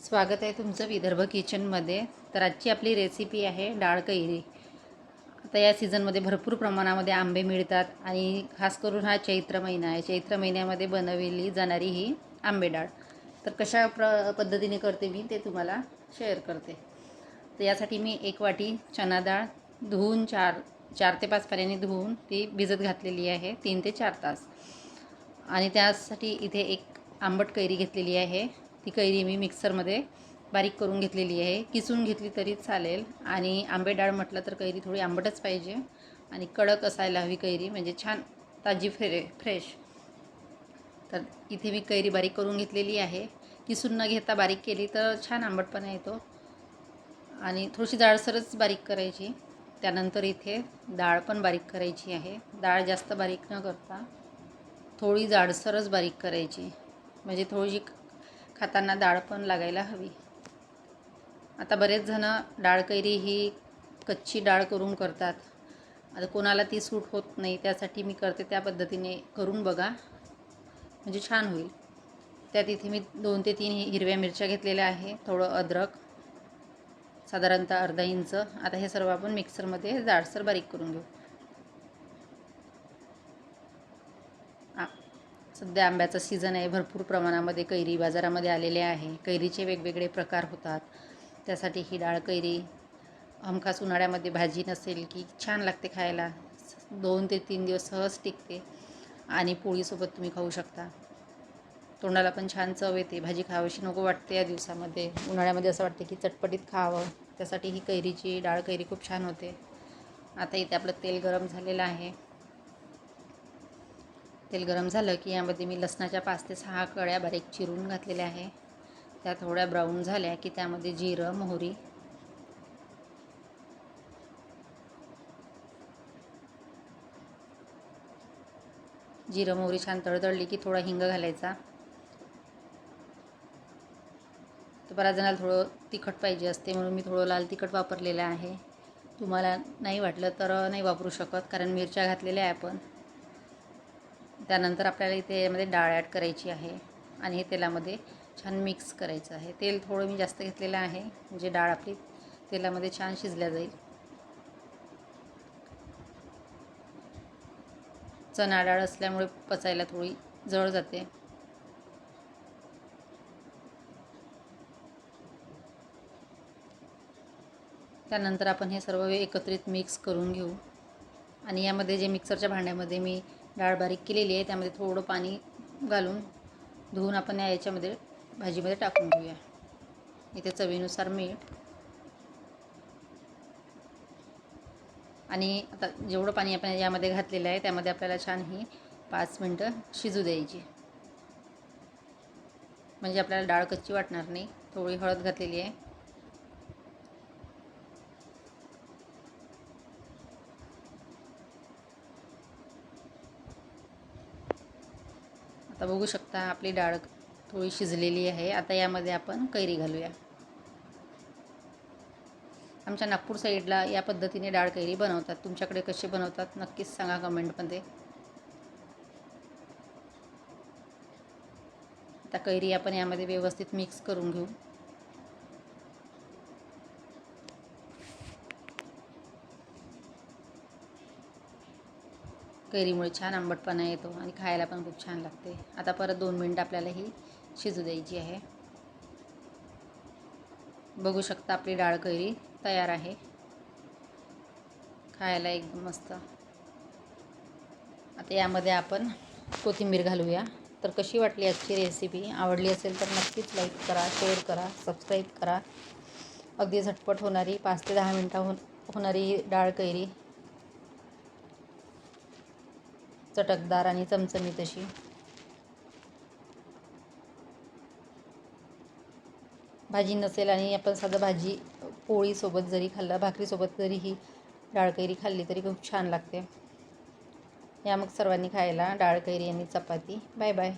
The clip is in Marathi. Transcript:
स्वागत आहे तुमचं विदर्भ किचनमध्ये. तर आजची आपली रेसिपी आहे डाळ कैरी. आता या सीझनमध्ये भरपूर प्रमाणामध्ये आंबे मिळतात आणि खास करून हा चैत्र महिना आहे. चैत्र महिन्यामध्ये बनवली जाणारी ही आंबे डाळ. तर कशा प्र पद्धतीने करते मी ते तुम्हाला शेअर करते. तर यासाठी मी एक वाटी चना डाळ धुवून चार चार ते पाच पाण्याने धुवून ती भिजत घातलेली आहे. तीन ते चार तास. आणि त्यासाठी इथे एक आंबट कैरी घेतलेली आहे. ती कैरी मी मिक्सरमध्ये बारीक करून घेतलेली आहे. किसून घेतली तरी चालेल. आणि आंबे डाळ म्हटलं तर कैरी थोडी आंबटच पाहिजे. आणि कडक असायला हवी कैरी म्हणजे छान ताजी फ्रे फ्रेश तर इथे मी कैरी बारीक करून घेतलेली आहे. किसून न घेता बारीक केली तर छान आंबटपणा येतो. आणि थोडीशी जाडसरच बारीक करायची. त्यानंतर इथे डाळ पण बारीक करायची आहे. डाळ जास्त बारीक न करता थोडी जाडसरच बारीक करायची. म्हणजे थोडीशी खाताना डाळ पण लागायला हवी. आता बरेच जण डाळ कैरी ही कच्ची डाळ करून करतात. आता कोणाला ती सूट होत नाही त्यासाठी मी करते त्या पद्धतीने करून बघा. म्हणजे छान होईल. त्यात इथे मी दोन ते तीन हिरव्या मिरच्या घेतलेल्या आहे थोडं अद्रक साधारणतः अर्धा इंच. आता हे सर्व आपण मिक्सरमध्ये जाडसर बारीक करून घेऊ. सध्या आंब्याचा सीझन आहे. भरपूर प्रमाणामध्ये कैरी बाजारामध्ये आलेले आहे. कैरीचे वेगवेगळे प्रकार होतात. त्यासाठी ही डाळ कैरी हमखास उन्हाळ्यामध्ये भाजी नसेल की छान लागते खायला. दोन ते तीन दिवस सहज टिकते आणि पोळीसोबत तुम्ही खाऊ शकता. तोंडाला पण छान चव येते. भाजी खावीशी नको वाटते या दिवसामध्ये. उन्हाळ्यामध्ये असं वाटते की चटपटीत खावं. त्यासाठी ही कैरीची डाळ कैरी खूप छान होते. आता इथे आपलं तेल गरम झालेलं आहे. तेल गरम झालं की यामध्ये मी लसणाच्या पाच ते सहा कळ्या बारीक चिरून घातलेल्या आहे. त्या थोड्या ब्राऊन झाल्या की त्यामध्ये जिरं मोहरी. जिरं मोहरी छान तळतळली की थोडा हिंग घालायचा. तर बऱ्याच जणाला थोडं तिखट पाहिजे असते म्हणून मी थोडं लाल तिखट वापरलेलं आहे. तुम्हाला नाही वाटलं तर नाही वापरू शकत कारण मिरच्या घातलेल्या आहे आपण. त्यानंतर आपल्याला इथे यामध्ये डाळ ॲड करायची आहे आणि हे तेलामध्ये छान मिक्स करायचं आहे. तेल थोडं मी जास्त घेतलेलं आहे म्हणजे डाळ आपली तेलामध्ये छान शिजल्या जाईल. चणा डाळ असल्यामुळे पचायला थोडी जळ जाते. त्यानंतर आपण हे सर्व एकत्रित मिक्स करून घेऊ. आणि यामध्ये जे मिक्सरच्या भांड्यामध्ये मी डाळ बारीक केलेली आहे. त्यामध्ये थोडं पाणी घालून धुवून आपण या याच्यामध्ये भाजीमध्ये टाकून घेऊया. इथे चवीनुसार मीठ. आणि आता जेवढं पाणी आपण यामध्ये घातलेलं आहे त्यामध्ये आपल्याला छान ही पाच मिनटं शिजू द्यायची. म्हणजे आपल्याला डाळ कच्ची वाटणार नाही. थोडी हळद घातलेली आहे. आता बघू शकता आपली डाळ थोडी शिजलेली आहे. आता यामध्ये आपण कैरी घालूया. आमच्या नागपूर साईडला या पद्धतीने डाळ कैरी बनवतात. तुमच्याकडे कसे बनवतात नक्कीच सांगा कमेंटमध्ये. आता कैरी आपण यामध्ये व्यवस्थित मिक्स करून घेऊ. कैरीमुळे छान आंबटपणा येतो आणि खायला पण खूप छान लागते. आता परत दोन मिनटं आपल्याला ही शिजू द्यायची आहे. बघू शकता आपली डाळ कैरी तयार आहे. खायला एकदम मस्त. आता यामध्ये आपण कोथिंबीर घालूया. तर कशी वाटली आजची रेसिपी आवडली असेल तर नक्कीच लाईक करा शेअर करा सबस्क्राईब करा. अगदी झटपट होणारी पाच ते दहा मिनटं हो होणारी डाळ कैरी चटकदार आणि चमचमीत अशी. भाजी नसेल आणि आपण साधं भाजी पोळीसोबत जरी खाल्ला भाकरीसोबत जरी ही डाळ कैरी खाल्ली तरी खूप छान लागते. या मग सर्वांनी खायला डाळ कैरी आणि चपाती. Bye bye.